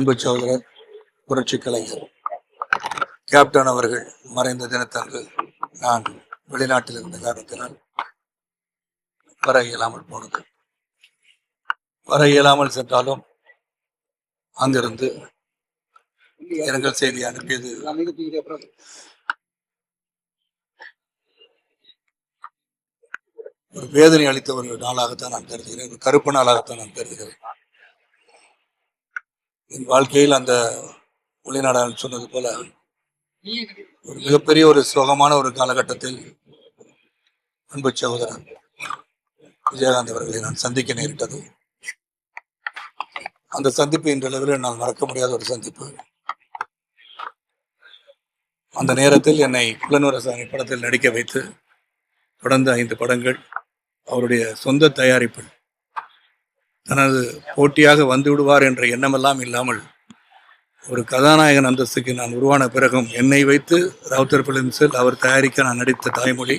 அன்பு சகோதரர் புரட்சி கலைஞர் கேப்டன் அவர்கள் மறைந்த தினத்தன்று நான் வெளிநாட்டில் இருந்த காரணத்தினால் வர இயலாமல் போனது. வர இயலாமல் சென்றாலும் அங்கிருந்து இரங்கல் செய்தி அனுப்பியது ஒரு வேதனை அளித்த ஒரு நாளாகத்தான் நான் கருதுகிறேன் ஒரு கருப்பு நாளாகத்தான் நான் கருதுகிறேன். என் வாழ்க்கையில் அந்த வெளிநாடால் சொன்னது போல ஒரு மிகப்பெரிய ஒரு சுகமான ஒரு காலகட்டத்தில் அன்பு சகோதரர் விஜயகாந்த் அவர்களை நான் சந்திக்க நேரிட்டது. அந்த சந்திப்பு இன்றளவில் நான் மறக்க முடியாத ஒரு சந்திப்பு. அந்த நேரத்தில் என்னை குலநூரசாமி படத்தில் நடிக்க வைத்து தொடர்ந்து ஐந்து படங்கள் அவருடைய சொந்த தயாரிப்பில் தனது போட்டியாக வந்து விடுவார் என்ற எண்ணமெல்லாம் இல்லாமல் ஒரு கதாநாயகன் அந்தஸ்துக்கு நான் உருவான பிறகும் என்னை வைத்து ரவுத்தர் பிலிம்ஸில் அவர் தயாரிக்க நான் நடித்த தாய்மொழி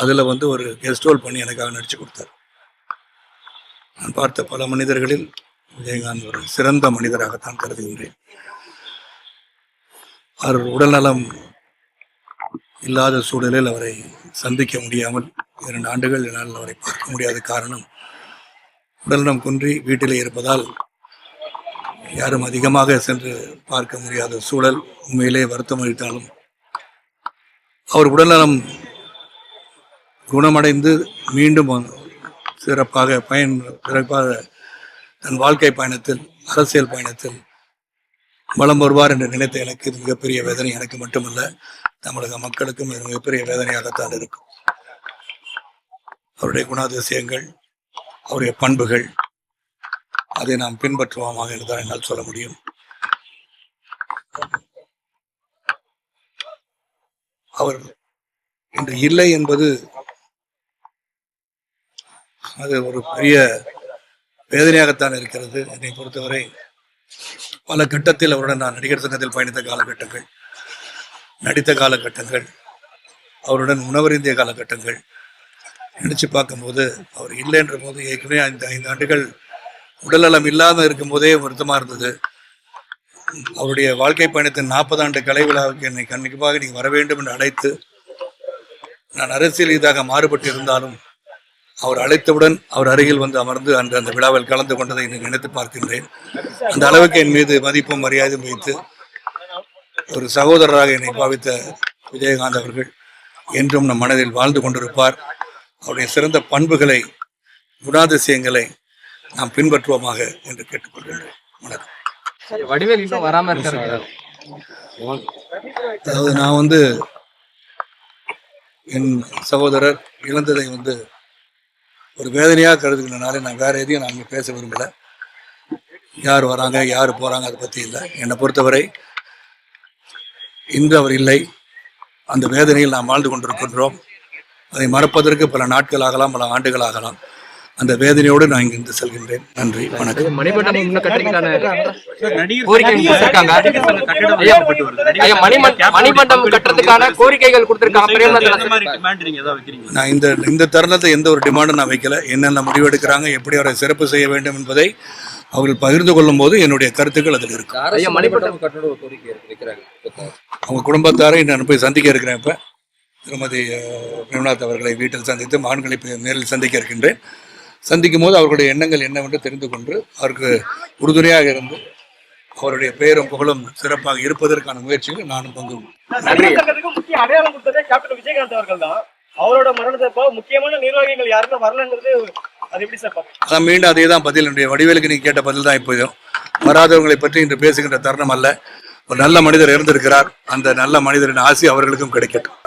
அதில் வந்து ஒரு கெஸ்ட் ரோல் பண்ணி எனக்காக நடித்து கொடுத்தார். நான் பார்த்த பல மனிதர்களில் விஜயகாந்த் ஒரு சிறந்த மனிதராகத்தான் கருதுகின்றேன். அவர் உடல்நலம் இல்லாத சூழலில் அவரை சந்திக்க முடியாமல் இரண்டு ஆண்டுகள் என்னால் அவரை பார்க்க முடியாத காரணம் உடல்நலம் குன்றி வீட்டிலே இருப்பதால் யாரும் அதிகமாக சென்று பார்க்க முடியாத சூழல் உண்மையிலே வருத்தம் அளித்தாலும் அவர் உடல்நலம் குணமடைந்து மீண்டும் சிறப்பாக பயன் சிறப்பாக தன் வாழ்க்கை பயணத்தில் அரசியல் பயணத்தில் வலம் வருவார் என்று நினைத்த எனக்கு இது மிகப்பெரிய வேதனை. எனக்கு மட்டுமல்ல தமிழக மக்களுக்கும் இது மிகப்பெரிய வேதனையாகத்தான் இருக்கும். அவருடைய குணாதிசயங்கள் அவருடைய பண்புகள். அதை நாம் பின்பற்றுவோமாக என்றுதான் என்னால் சொல்ல முடியும். அவர் இன்று இல்லை என்பது அது ஒரு பெரிய வேதனையாகத்தான் இருக்கிறது. என்னை பொறுத்தவரை பல கட்டத்தில் அவருடன் நான் நடிகர் சங்கத்தில் பயணித்த காலகட்டங்கள் நடித்த காலகட்டங்கள் அவருடன் உணவருந்திய காலகட்டங்கள் நினச்சி பார்க்கும்போது அவர் இல்லைன்ற போது ஏற்கனவே ஐந்து ஐந்து ஆண்டுகள் உடல்நலம் இல்லாமல் இருக்கும் போதே வருத்தமாக இருந்தது. அவருடைய வாழ்க்கை பயணத்தின் நாற்பது ஆண்டு கலை விழாவுக்கு என்னை கண்டிப்பாக நீங்கள் வர வேண்டும் என்று அழைத்து நான் அரசியல் இதாக மாறுபட்டு இருந்தாலும் அவர் அழைத்தவுடன் அவர் அருகில் வந்து அமர்ந்து அன்று அந்த விழாவில் கலந்து கொண்டதை இன்று நினைத்து பார்க்கின்றேன். அந்த அளவுக்கு என் மீது மதிப்பும் மரியாதையும் வைத்து ஒரு சகோதரராக என்னை பாவித்த விஜயகாந்த் அவர்கள் என்றும் நம் மனதில் வாழ்ந்து கொண்டிருப்பார். அவருடைய சிறந்த பண்புகளை குணாதிசயங்களை நாம் பின்பற்றுவோமாக என்று கேட்டுக்கொள்கின்றேன். வணக்கம். வடிவேல் இன்னும் வராம இருக்காரு. அதாவது நான் வந்து என் சகோதரர் இழந்ததை வந்து ஒரு வேதனையாக கருதுகிறனால நான் வேற எதையும் நான் இங்க பேச விரும்பல. யார் வராங்க யார் போறாங்க அதை பத்தி இல்லை. என்னை பொறுத்தவரை இன்று அவர் இல்லை. அந்த வேதனையில் நாம் வாழ்ந்து கொண்டிருக்கின்றோம். அதை மறப்பதற்கு பல நாட்கள் ஆகலாம் பல ஆண்டுகள் ஆகலாம் அந்த வேதனையோடு நான் இங்கிருந்து செல்கின்றேன். நன்றி வணக்கம். நான் இந்த இந்த தருணத்தை எந்த ஒரு டிமாண்டும் நான் வைக்கல. என்னென்ன முடிவெடுக்கிறாங்க எப்படி அவரை சிறப்பு செய்ய வேண்டும் என்பதை அவர்கள் பகிர்ந்து கொள்ளும் போது என்னுடைய கருத்துக்கள் அதில் இருக்கு அவங்க குடும்பத்தாரை நான் போய் சந்திக்க இருக்கிறேன் இப்போ. திருமதி பிரேமநாத் அவர்களை வீட்டில் சந்தித்து மகன்களை நேரில் சந்திக்க இருக்கின்றேன். சந்திக்கும் போது அவர்களுடைய எண்ணங்கள் என்னவென்று தெரிந்து கொண்டு அவருக்கு உறுதுணையாக இருந்து அவருடைய பெயரும் புகழும் சிறப்பாக இருப்பதற்கான முயற்சியில் நானும் பங்கு சங்கத்துக்கு முக்கிய அடையாளம் கொடுத்ததே கேப்டன் விஜயகாந்த் அவர்கள் தான். அவரோட மரணத்தப்போ முக்கியமான நிர்வாகிகள் யாருமே வரலங்கிறது அது எப்படி சார் பாக்குறீங்க? அதான் மீண்டும் அதே தான் பதில். என்னுடைய வடிவேலுக்கு நீ கேட்ட பதில் தான் இப்போதும். வராதவர்களை பற்றி இன்று பேசுகின்ற தருணம் அல்ல. ஒரு நல்ல மனிதர் இருந்திருக்கிறார். அந்த நல்ல மனிதரின் ஆசி அவர்களுக்கும் கிடைக்கட்டும்.